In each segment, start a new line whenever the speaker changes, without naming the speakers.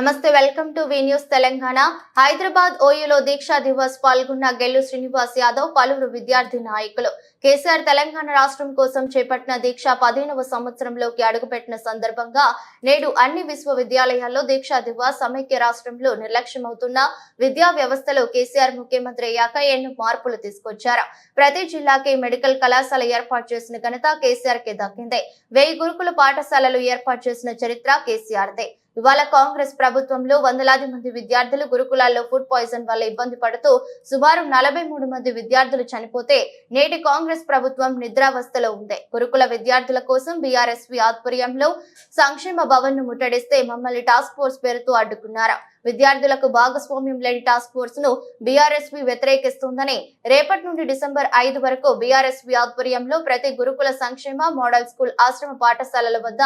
నమస్తే welcome to V news Telangana. Hyderabad ఓయూలో Deeksha Divas పాల్గొన్న గెల్లు శ్రీనివాస్ యాదవ్ పలువురు విద్యార్థి నాయకులు. కేసీఆర్ తెలంగాణ రాష్ట్రం కోసం చేపట్టిన దీక్ష పదిహేనవ సంవత్సరంలోకి అడుగుపెట్టిన సందర్భంగా నేడు అన్ని విశ్వవిద్యాలయాల్లో దీక్షా దివస్ సమైక్య రాష్ట్రంలో నిర్లక్ష్యమవుతున్న విద్యా వ్యవస్థలో కేసీఆర్ ముఖ్యమంత్రి అయ్యాక ఎన్నో మార్పులు తీసుకొచ్చారు. ప్రతి జిల్లాకి మెడికల్ కళాశాల ఏర్పాటు చేసిన ఘనత కేసీఆర్కి దక్కింది. వెయ్యి గురుకుల పాఠశాలలు ఏర్పాటు చేసిన చరిత్ర కేసీఆర్దే. ఇవాళ కాంగ్రెస్ ప్రభుత్వంలో వందలాది మంది విద్యార్థులు గురుకులాల్లో ఫుడ్ పాయిజన్ వల్ల ఇబ్బంది పడుతూ సుమారు నలభై మూడు మంది విద్యార్థులు చనిపోతే నేటి కాంగ్రెస్ ప్రభుత్వం నిద్రావస్థలో ఉంది. గురుకుల విద్యార్థుల కోసం బీఆర్ఎస్వి ఆధ్వర్యంలో సంక్షేమ భవన్ను ముట్టడిస్తే మమ్మల్ని టాస్క్ ఫోర్స్ పేరుతో అడ్డుకున్నారు? విద్యార్థులకు భాగస్వామ్యం లేని టాస్క్ ఫోర్స్ను బీఆర్ఎస్వి వ్యతిరేకిస్తుందని రేపటి నుండి డిసెంబర్ ఐదు వరకు బీఆర్ఎస్వి ఆధ్వర్యంలో ప్రతి గురుకుల సంక్షేమ మోడల్ స్కూల్ ఆశ్రమ పాఠశాలల వద్ద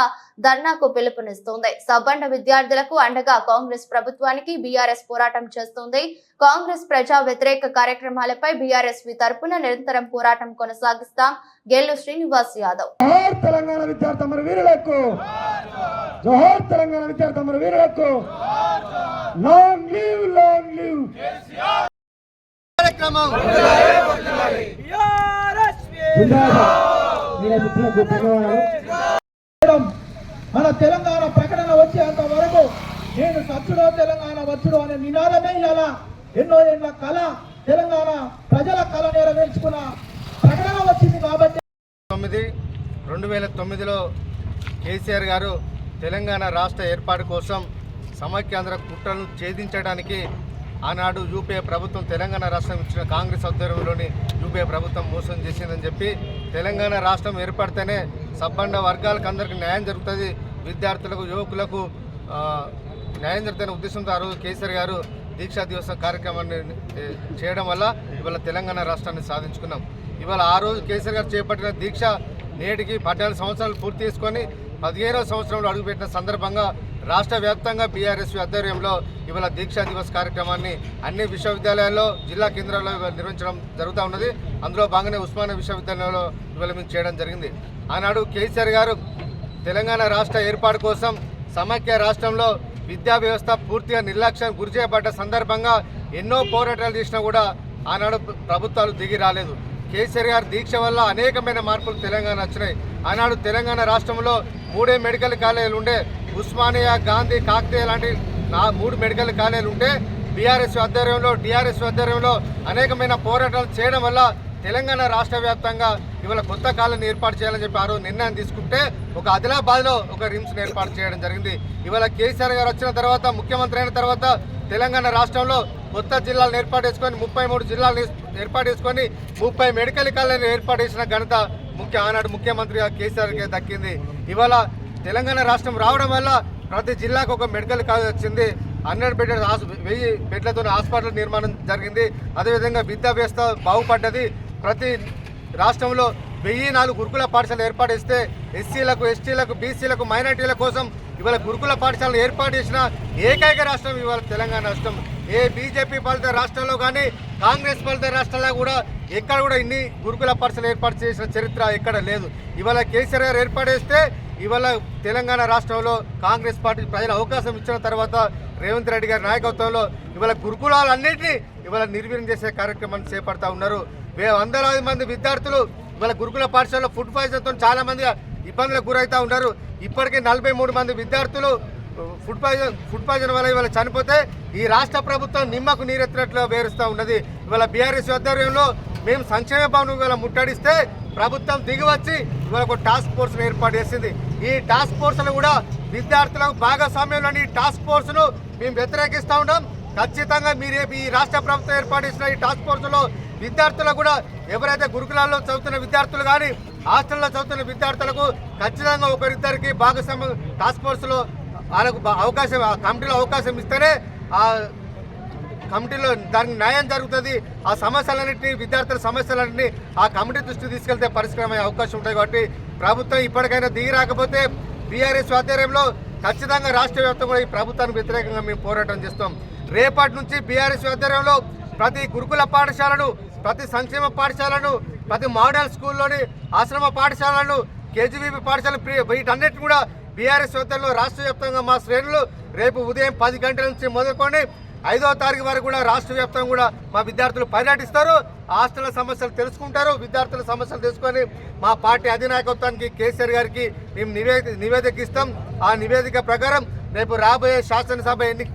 ధర్నాకు పిలుపునిస్తోంది. సబ్బండ విద్యార్థులకు అండగా కాంగ్రెస్ ప్రభుత్వానికి బీఆర్ఎస్ పోరాటం చేస్తోంది. కాంగ్రెస్ ప్రజా వ్యతిరేక కార్యక్రమాలపై బీఆర్ఎస్వి తరపున నిరంతరం పోరాటం కొనసాగిస్తాం. గెల్లు శ్రీనివాస్ యాదవ్.
జోహార్ తెలంగాణ విద్యార్థి అమర వీరులకు. జోహార్ తెలంగాణ విద్యార్థి అమర వీరులకు. లాంగ్ లీవ్ లాంగ్ లీవ్
కార్యక్రమం.
మేడం, మన తెలంగాణ ప్రకటన వచ్చేంత వరకు నేను సచ్చుడో తెలంగాణ వచ్చుడు అనే నినాదమే ఇలా ఎన్నో ఏళ్ళ కళ తెలంగాణ ప్రజల కళ నెరవేర్చుకున్న ప్రకటన వచ్చింది కాబట్టి.
తొమ్మిది రెండు వేల తొమ్మిదిలో కేసీఆర్ గారు తెలంగాణ రాష్ట్ర ఏర్పాటు కోసం సమైక్యాంధ్ర కుట్రలను ఛేదించడానికి ఆనాడు యూపీఏ ప్రభుత్వం తెలంగాణ రాష్ట్రం ఇచ్చిన కాంగ్రెస్ ఆధ్వర్యంలోని యూపీఏ ప్రభుత్వం మోసం చేసిందని చెప్పి తెలంగాణ రాష్ట్రం ఏర్పడితేనే సబ్బండ వర్గాలకు అందరికీ న్యాయం జరుగుతుంది. విద్యార్థులకు యువకులకు న్యాయం జరుగుతున్న ఉద్దేశంతో ఆ రోజు కేసీఆర్ గారు దీక్షా దివసం కార్యక్రమాన్ని చేయడం వల్ల ఇవాళ తెలంగాణ రాష్ట్రాన్ని సాధించుకున్నాం. ఇవాళ ఆ రోజు కేసీఆర్ గారు చేపట్టిన దీక్ష నేటికి పద్నాలుగు సంవత్సరాలు పూర్తి చేసుకొని పదిహేనవ సంవత్సరంలో అడుగుపెట్టిన సందర్భంగా రాష్ట్ర వ్యాప్తంగా బీఆర్ఎస్ ఆధ్వర్యంలో ఇవాళ దీక్షా దివస్ కార్యక్రమాన్ని అన్ని విశ్వవిద్యాలయాల్లో జిల్లా కేంద్రాల్లో నిర్వహించడం జరుగుతూ ఉన్నది. అందులో భాగంగానే ఉస్మానియా విశ్వవిద్యాలయంలో ఇవాళ మేము చేయడం జరిగింది. ఆనాడు కేసీఆర్ గారు తెలంగాణ రాష్ట్ర ఏర్పాటు కోసం సమాఖ్య రాష్ట్రంలో విద్యా వ్యవస్థ పూర్తిగా నిర్లక్ష్యం గురి చేయబడ్డ సందర్భంగా ఎన్నో పోరాటాలు చేసినా కూడా ఆనాడు ప్రభుత్వాలు దిగి రాలేదు. కేసీఆర్ గారి దీక్ష వల్ల అనేకమైన మార్పులు తెలంగాణ వచ్చినాయి. ఆనాడు తెలంగాణ రాష్ట్రంలో మూడే మెడికల్ కాలేజీలు ఉండే ఉస్మానియా గాంధీ కాకతీయ లాంటి నా మూడు మెడికల్ కాలేజీలు ఉంటే బీఆర్ఎస్ ఆధ్వర్యంలో డిఆర్ఎస్ ఆధ్వర్యంలో అనేకమైన పోరాటాలు చేయడం వల్ల తెలంగాణ రాష్ట్ర వ్యాప్తంగా ఇవాళ కొత్త కాలనీ ఏర్పాటు చేయాలని చెప్పి ఆ రోజు నిర్ణయం తీసుకుంటే ఒక ఆదిలాబాద్లో ఒక రిమ్స్ని ఏర్పాటు చేయడం జరిగింది. ఇవాళ కేసీఆర్ గారు వచ్చిన తర్వాత ముఖ్యమంత్రి అయిన తర్వాత తెలంగాణ రాష్ట్రంలో కొత్త జిల్లాలను ఏర్పాటు చేసుకొని ముప్పై మూడు జిల్లాలను ఏర్పాటు చేసుకొని ముప్పై మెడికల్ కాలేజీలు ఏర్పాటు చేసిన ఘనత ముఖ్య ఆనాడు ముఖ్యమంత్రిగా కేసీఆర్కి దక్కింది. ఇవాళ తెలంగాణ రాష్ట్రం రావడం వల్ల ప్రతి జిల్లాకు ఒక మెడికల్ కాలేజ్ వచ్చింది. హండ్రెడ్ బెడ్ వెయ్యి బెడ్లతో హాస్పిటల్ నిర్మాణం జరిగింది. అదేవిధంగా విద్యా వ్యవస్థ బాగుపడ్డది. ప్రతి రాష్ట్రంలో వెయ్యి నాలుగు గురుకుల పాఠశాలలు ఏర్పాటు చేస్తే ఎస్సీలకు ఎస్టీలకు బీసీలకు మైనార్టీల కోసం ఇవాళ గురుకుల పాఠశాలను ఏర్పాటు చేసిన ఏకైక రాష్ట్రం ఇవాళ తెలంగాణ రాష్ట్రం. ఏ బీజేపీ పాలిత రాష్ట్రాల్లో కానీ కాంగ్రెస్ పాలిత రాష్ట్రాల్లో కూడా ఎక్కడ కూడా ఇన్ని గురుకుల పాఠశాలలు ఏర్పాటు చేసిన చరిత్ర ఎక్కడ లేదు. ఇవాళ కేసీఆర్ గారు ఏర్పాటు చేస్తే ఇవాళ తెలంగాణ రాష్ట్రంలో కాంగ్రెస్ పార్టీ ప్రజలు అవకాశం ఇచ్చిన తర్వాత రేవంత్ రెడ్డి గారి నాయకత్వంలో ఇవాళ గురుకులాలన్నింటినీ ఇవాళ నిర్వీర్యం చేసే కార్యక్రమాన్ని చేపడతా ఉన్నారు. వందలాది మంది విద్యార్థులు ఇవాళ గురుకుల పాఠశాలలో ఫుడ్ పాయిజన్తో చాలా మంది ఇబ్బందులకు గురవుతూ ఉన్నారు. ఇప్పటికే నలభై మూడు మంది విద్యార్థులు ఫుడ్ పాయిజన్ ఫుడ్ పాయిజన్ వల్ల ఇవాళ చనిపోతే ఈ రాష్ట్ర ప్రభుత్వం నిమ్మకు నీరెత్తినట్లు వేరుస్తూ ఉన్నది. ఇవాళ బీఆర్ఎస్ ఆధ్వర్యంలో మేము సంక్షేమ భవనం ఇవాళ ముట్టడిస్తే ప్రభుత్వం దిగివచ్చి ఇవాళ ఒక టాస్క్ ఫోర్స్ ఏర్పాటు చేసింది. ఈ టాస్క్ ఫోర్స్ను కూడా విద్యార్థులకు భాగస్వామ్యంలోని టాస్క్ ఫోర్స్ను మేము వ్యతిరేకిస్తూ ఉన్నాం. ఖచ్చితంగా మీరు ఈ రాష్ట్ర ప్రభుత్వం ఏర్పాటు చేసిన ఈ టాస్క్ ఫోర్స్లో విద్యార్థులకు కూడా ఎవరైతే గురుకులాల్లో చదువుతున్న విద్యార్థులు కానీ హాస్టల్లో చదువుతున్న విద్యార్థులకు ఖచ్చితంగా ఒకరిద్దరికి భాగస్వామ్య టాస్క్ ఫోర్స్లో వాళ్ళకు అవకాశం ఆ కమిటీలో అవకాశం ఇస్తేనే ఆ కమిటీలో దానికి న్యాయం జరుగుతుంది. ఆ సమస్యలన్నింటినీ విద్యార్థుల సమస్యలన్నింటినీ ఆ కమిటీ దృష్టికి తీసుకెళ్తే పరిష్కారమయ్యే అవకాశం ఉంటుంది కాబట్టి ప్రభుత్వం ఇప్పటికైనా దిగి రాకపోతే బీఆర్ఎస్ ఆధ్వర్యంలో ఖచ్చితంగా రాష్ట్ర వ్యాప్తంగా ఈ ప్రభుత్వానికి వ్యతిరేకంగా మేము పోరాటం చేస్తాం. రేపటి నుంచి బీఆర్ఎస్ ఆధ్వర్యంలో ప్రతి గురుకుల పాఠశాలను ప్రతి సంక్షేమ పాఠశాలను ప్రతి మోడల్ స్కూల్లోని ఆశ్రమ పాఠశాలను కేజీబీపీ పాఠశాల వీటన్నిటిని కూడా బీఆర్ఎస్ యువతలో రాష్ట్ర వ్యాప్తంగా మా శ్రేణులు రేపు ఉదయం పది గంటల నుంచి మొదలుకొని ఐదో తారీఖు వరకు కూడా రాష్ట్ర వ్యాప్తంగా కూడా మా విద్యార్థులు పర్యటిస్తారు. హాస్టల్ సమస్యలు తెలుసుకుంటారు. విద్యార్థుల సమస్యలు తెలుసుకొని మా పార్టీ అధినాయకత్వానికి కేసీఆర్ గారికి మేము నివేదిక నివేదిక ఇస్తాం. ఆ నివేదిక ప్రకారం రేపు రాబోయే శాసనసభ ఎన్ని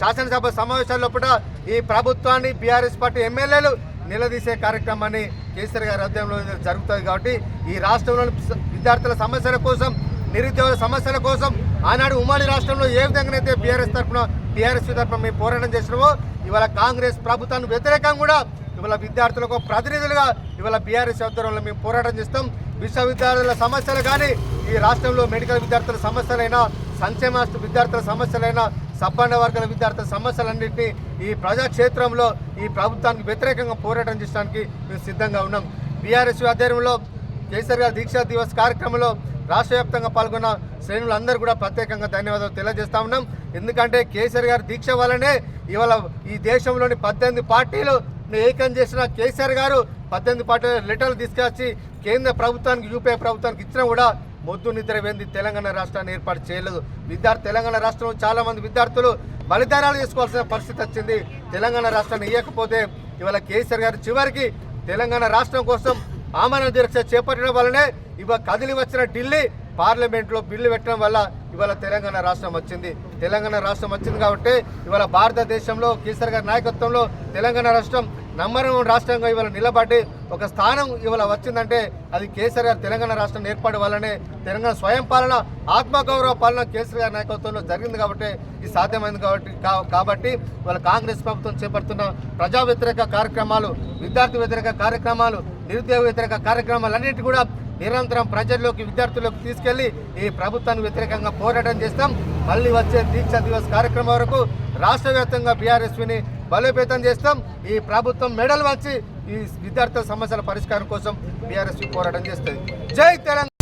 శాసనసభ సమావేశాల లోపల ఈ ప్రభుత్వాన్ని బీఆర్ఎస్ పార్టీ ఎమ్మెల్యేలు నిలదీసే కార్యక్రమాన్ని కేసీఆర్ గారి అధ్యయనంలో జరుగుతుంది కాబట్టి ఈ రాష్ట్రంలోని విద్యార్థుల సమస్యల కోసం నిరుద్యోగ సమస్యల కోసం ఆనాడు ఉమ్మడి రాష్ట్రంలో ఏ విధంగానైతే బీఆర్ఎస్ తరఫున టీఆర్ఎస్ తరఫున మేము పోరాటం చేసినామో ఇవాళ కాంగ్రెస్ ప్రభుత్వానికి వ్యతిరేకంగా కూడా ఇవాళ విద్యార్థులకు ప్రతినిధులుగా ఇవాళ బీఆర్ఎస్ ఆధ్వర్యంలో మేము పోరాటం చేస్తాం. విశ్వవిద్యాలయాల సమస్యలు కానీ ఈ రాష్ట్రంలో మెడికల్ విద్యార్థుల సమస్యలైనా సంక్షేమ విద్యార్థుల సమస్యలైనా సబ్బండ వర్గాల విద్యార్థుల సమస్యలన్నింటినీ ఈ ప్రజాక్షేత్రంలో ఈ ప్రభుత్వానికి వ్యతిరేకంగా పోరాటం చేయడానికి మేము సిద్ధంగా ఉన్నాం. బీఆర్ఎస్ ఆధ్వర్యంలో కేసీఆర్ గారి దీక్షా దివస్ కార్యక్రమంలో రాష్ట్ర వ్యాప్తంగా పాల్గొన్న శ్రేణులందరూ కూడా ప్రత్యేకంగా ధన్యవాదాలు తెలియజేస్తా ఉన్నాం. ఎందుకంటే కేసీఆర్ గారి దీక్ష వల్లనే ఇవాళ ఈ దేశంలోని పద్దెనిమిది పార్టీలు ఏకం చేసిన కేసీఆర్ గారు పద్దెనిమిది పార్టీల లెటర్లు తీసుకొచ్చి కేంద్ర ప్రభుత్వానికి యూపీఐ ప్రభుత్వానికి ఇచ్చినా కూడా మొద్దు నిద్ర వెంది తెలంగాణ రాష్ట్రాన్ని ఏర్పాటు చేయలేదు. విద్యార్థి తెలంగాణ రాష్ట్రంలో చాలామంది విద్యార్థులు బలిదానాలు చేసుకోవాల్సిన పరిస్థితి వచ్చింది. తెలంగాణ రాష్ట్రాన్ని ఇవ్వకపోతే ఇవాళ కేసీఆర్ గారు చివరికి తెలంగాణ రాష్ట్రం కోసం ఆమరణ దీక్ష చేపట్టడం వల్లనే ఇవాళ కదిలి వచ్చిన ఢిల్లీ పార్లమెంట్లో బిల్లు పెట్టడం వల్ల ఇవాళ తెలంగాణ రాష్ట్రం వచ్చింది. తెలంగాణ రాష్ట్రం వచ్చింది కాబట్టి ఇవాళ భారతదేశంలో కేసీఆర్ గారి నాయకత్వంలో తెలంగాణ రాష్ట్రం నంబర్ వన్ రాష్ట్రంగా ఇవాళ నిలబడి ఒక స్థానం ఇవాళ వచ్చిందంటే అది కేసీఆర్ గారు తెలంగాణ రాష్ట్రం ఏర్పాటు వల్లనే తెలంగాణ స్వయం పాలన ఆత్మగౌరవ పాలన కేసీఆర్ గారి నాయకత్వంలో జరిగింది కాబట్టి ఇది సాధ్యమైంది కాబట్టి కాబట్టి ఇవాళ కాంగ్రెస్ ప్రభుత్వం చేపడుతున్న ప్రజా వ్యతిరేక కార్యక్రమాలు విద్యార్థి వ్యతిరేక కార్యక్రమాలు నిరుద్యోగ వ్యతిరేక కార్యక్రమాలన్నిటి కూడా నిరంతరం ప్రజల్లోకి విద్యార్థులకు తీసుకెళ్ళి ఈ ప్రభుత్వానికి వ్యతిరేకంగా పోరాటం చేస్తాం. మళ్ళీ వచ్చే దీక్ష దివస్ కార్యక్రమం వరకు రాష్ట్ర వ్యాప్తంగా బీఆర్ఎస్ని బలోపేతం చేస్తాం. ఈ ప్రభుత్వం మెడల్ వచ్చి ఈ విద్యార్థుల సమస్యల పరిష్కారం కోసం బీఆర్ఎస్వి పోరాటం చేస్తుంది. జై తెలంగాణ!